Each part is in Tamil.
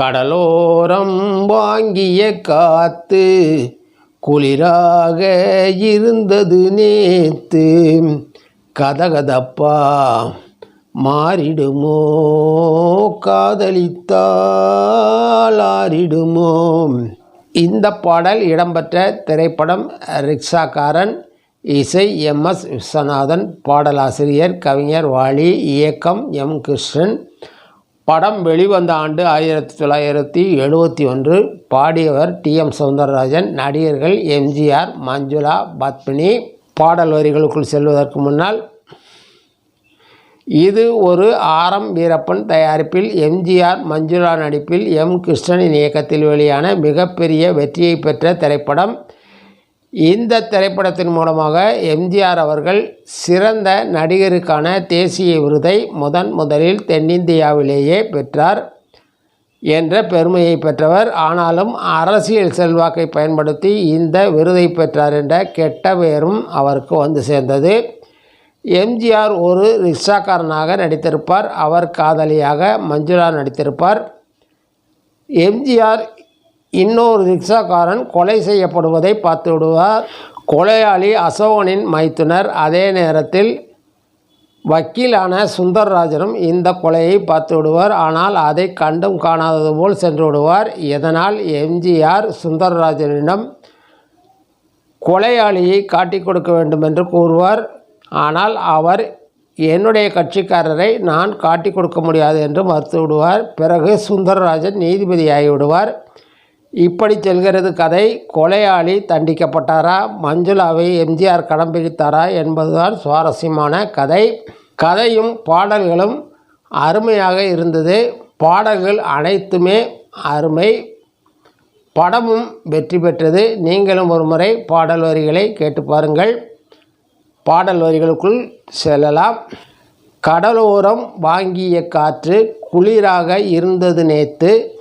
கடலோரம் வாங்கிய காத்து குளிராக இருந்தது நேத்து. கதகதப்பா மாறிடுமோ? காதலித்தால் இந்த பாடல் இடம்பெற்ற திரைப்படம் ரிக்ஷாக்காரன் இசை எம். எஸ். விஸ்வநாதன் பாடலாசிரியர் கவிஞர் வாலி இயக்கம் எம். கிருஷ்ணன் படம் வெளிவந்த ஆண்டு ஆயிரத்தி தொள்ளாயிரத்தி எழுபத்தி ஒன்று. பாடியவர் டி. எம். சௌந்தரராஜன் நடிகர்கள் எம்ஜிஆர் மஞ்சுளா பத்மினி. பாடல் வரிகளுக்குள் செல்வதற்கு முன்னால் இது ஒரு ஆரம் வீரப்பன் தயாரிப்பில் எம்ஜிஆர் மஞ்சுளா நடிப்பில் எம். கிருஷ்ணனின் இயக்கத்தில் வெளியான மிகப்பெரிய வெற்றியை பெற்ற திரைப்படம். இந்த திரைப்படத்தின் மூலமாக எம்ஜிஆர் அவர்கள் சிறந்த நடிகருக்கான தேசிய விருதை முதன் முதலில் தென்னிந்தியாவிலேயே பெற்றார் என்ற பெருமையை பெற்றவர். ஆனாலும் அரசியல் செல்வாக்கை பயன்படுத்தி இந்த விருதை பெற்றார் என்ற கெட்ட பெயரும் அவருக்கு வந்து சேர்ந்தது. எம்ஜிஆர் ஒரு ரிக்ஷாக்காரனாக நடித்திருப்பார். அவர் காதலியாக மஞ்சுளா நடித்திருப்பார். எம்ஜிஆர் இன்னொரு ரிக்ஷாக்காரன் கொலை செய்யப்படுவதை பார்த்து விடுவார் கொலையாளி அசோகனின் மைத்துனர். அதே நேரத்தில் வக்கீலான சுந்தரராஜனும் இந்த கொலையை பார்த்து விடுவார் ஆனால் அதை கண்டும் காணாதது போல் சென்று விடுவார். இதனால் எம்ஜிஆர் சுந்தரராஜனிடம் கொலையாளியை காட்டிக் கொடுக்க வேண்டும் என்று கூறுவார். ஆனால் அவர் என்னுடைய கட்சிக்காரரை நான் காட்டிக் கொடுக்க முடியாது என்று மறுத்து விடுவார் பிறகு சுந்தரராஜன் நீதிபதியாகி விடுவார் இப்படி செல்கிறது கதை. கொலையாளி தண்டிக்கப்பட்டாரா? மஞ்சுளாவை எம்ஜிஆர் கடம் பிடித்தாரா என்பதுதான் சுவாரஸ்யமான கதை. கதையும் பாடல்களும் அருமையாக இருந்தது. பாடல்கள் அனைத்துமே அருமை. படமும் வெற்றி பெற்றது. நீங்களும் ஒரு முறை பாடல் வரிகளை கேட்டு பாருங்கள். பாடல் வரிகளுக்குள் செல்லலாம். கடலோரம் வாங்கிய காற்று குளிராக இருந்தது நேற்று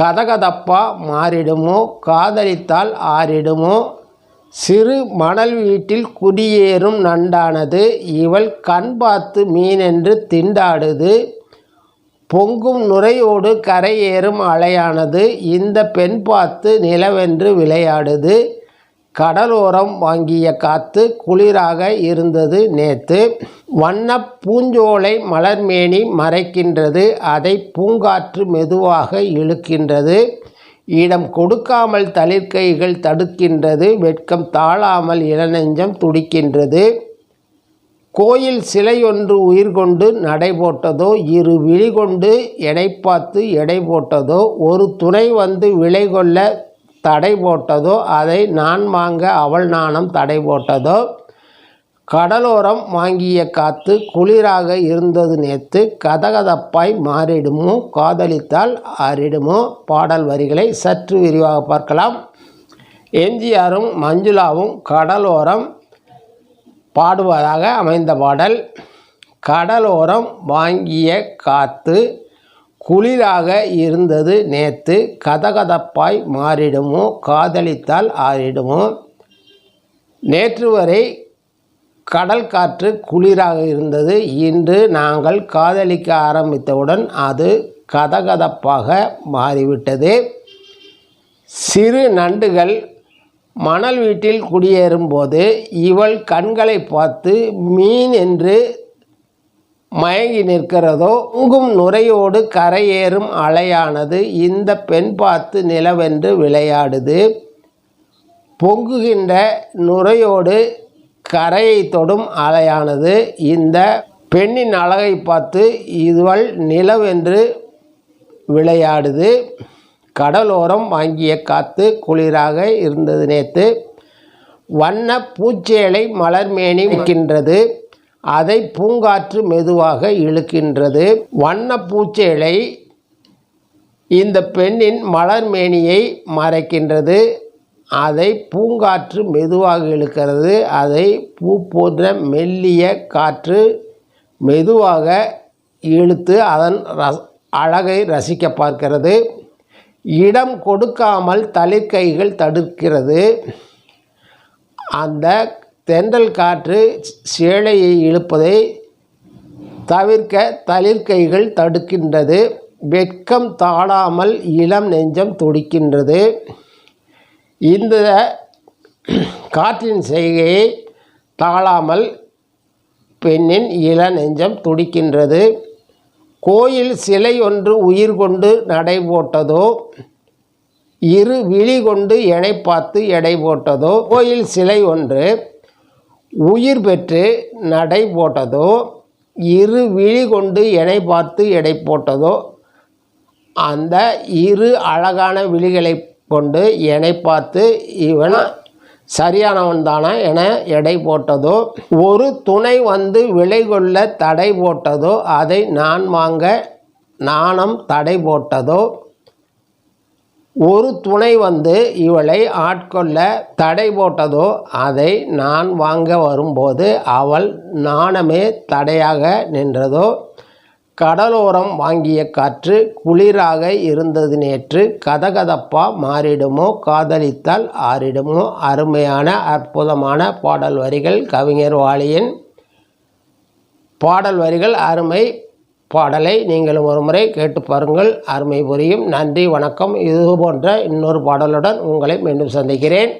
கதகதப்பா மாறிடுமோ? காதலித்தால் ஆறிடுமோ? சிறு மணல் வீட்டில் குடியேறும் நண்டானது இவள் கண் பார்த்து மீனென்று திண்டாடுது. பொங்கும் நுரையோடு கரையேறும் அலையானது இந்த பெண் பார்த்து நிலவென்று விளையாடுது. கடலோரம் வாங்கிய காத்து குளிராக இருந்தது நேத்து. வண்ண பூஞ்சோலை மலர்மேனி மறைக்கின்றது. அதை பூங்காற்று மெதுவாக இழுக்கின்றது. இடம் கொடுக்காமல் தளிர்கைகள் தடுக்கின்றது. வெட்கம் தாழாமல் இளநெஞ்சம் துடிக்கின்றது. கோயில் சிலையொன்று உயிர் கொண்டு நடை போட்டதோ இரு விழி கொண்டு எடை பார்த்து எடை போட்டதோ ஒரு துணை வந்து விலை கொள்ள தடை போட்டதோ அதை நான் வாங்க அவள் நாணம் தடை போட்டதோ? கடலோரம் வாங்கிய காத்து குளிராக இருந்தது நேத்து கதகதப்பாய் மாறிடுமோ? காதலித்தால் ஆறிடுமோ பாடல் வரிகளை சற்று விரிவாக பார்க்கலாம். எம்ஜிஆரும் மஞ்சுளாவும் கடலோரம் பாடுவதாக அமைந்த பாடல் கடலோரம் வாங்கிய காத்து குளிராக இருந்தது நேத்து கதகதப்பாய் மாறிடுமோ? காதலித்தால் ஆறிடுமோ? நேற்று வரை கடல் காற்று குளிராக இருந்தது. இன்று நாங்கள் காதலிக்க ஆரம்பித்தவுடன் அது கதகதப்பாக மாறிவிட்டது. சிறு நண்டுகள் மணல் வீட்டில் குடியேறும்போது இவள் கண்களை பார்த்து மீன் என்று மயங்கி நிற்கிறதோ உங்கும் நுரையோடு கரையேறும் அலையானது இந்த பெண் பார்த்து நிலவென்று விளையாடுது. பொங்குகின்ற நுரையோடு கரையை தொடும் அலையானது இந்த பெண்ணின் அழகை பார்த்து இதுவள் நிலவென்று விளையாடுது. கடலோரம் வாங்கிய காத்து குளிராக இருந்தது நேற்று வண்ண பூச்சேலை மலர்மேனி நிற்கின்றது அதை பூங்காற்று மெதுவாக இழுக்கின்றது. வண்ணப்பூச்சேலை இந்த பெண்ணின் மலர் மேனியை மறைக்கின்றது. அதை பூங்காற்று மெதுவாக இழுக்கிறது. அதை பூ போன்ற மெல்லிய காற்று மெதுவாக இழுத்து அதன் ரஸ் அழகை ரசிக்க பார்க்கிறது. இடம் கொடுக்காமல் தளிர்கைகள் தடுக்கிறது. அந்த தென்றல் காற்று சேலையை இழுப்பதை தவிர்க்க தளிர்கைகள் தடுக்கின்றது. வெட்கம் தாழாமல் இளம் நெஞ்சம் துடிக்கின்றது. இந்த காற்றின் செய்கையை தாழாமல் பெண்ணின் இள நெஞ்சம் துடிக்கின்றது. கோயில் சிலை ஒன்று உயிர் கொண்டு நடை போட்டதோ இரு விழி கொண்டு எடை பார்த்து எடை போட்டதோ கோயில் சிலை ஒன்று உயிர் பெற்று நடை போட்டதோ இரு விழி கொண்டு எனை பார்த்து எடை போட்டதோ அந்த இரு அழகான விழிகளை கொண்டு எனை பார்த்து இவன் சரியானவன் தானா என எடை போட்டதோ ஒரு துணை வந்து விலை கொள்ள தடை போட்டதோ அதை நான் வாங்க நாணம் தடை போட்டதோ ஒரு துணை வந்து இவளை ஆட்கொள்ள தடை போட்டதோ அதை நான் வாங்க வரும்போது அவள் நாணமே தடையாக நின்றதோ? கடலோரம் வாங்கிய காற்று குளிராக இருந்தது நேற்று. கதகதப்பா மாறிடுமோ? காதலித்தால் ஆறிடுமோ? அருமையான அற்புதமான பாடல் வரிகள். கவிஞர் வாலியின் பாடல் வரிகள். அருமை. பாடலை நீங்களும் ஒரு முறை கேட்டு பாருங்கள். அருமை புரியும். நன்றி வணக்கம். இது போன்ற இன்னொரு பாடலுடன் உங்களை மீண்டும் சந்திக்கிறேன்.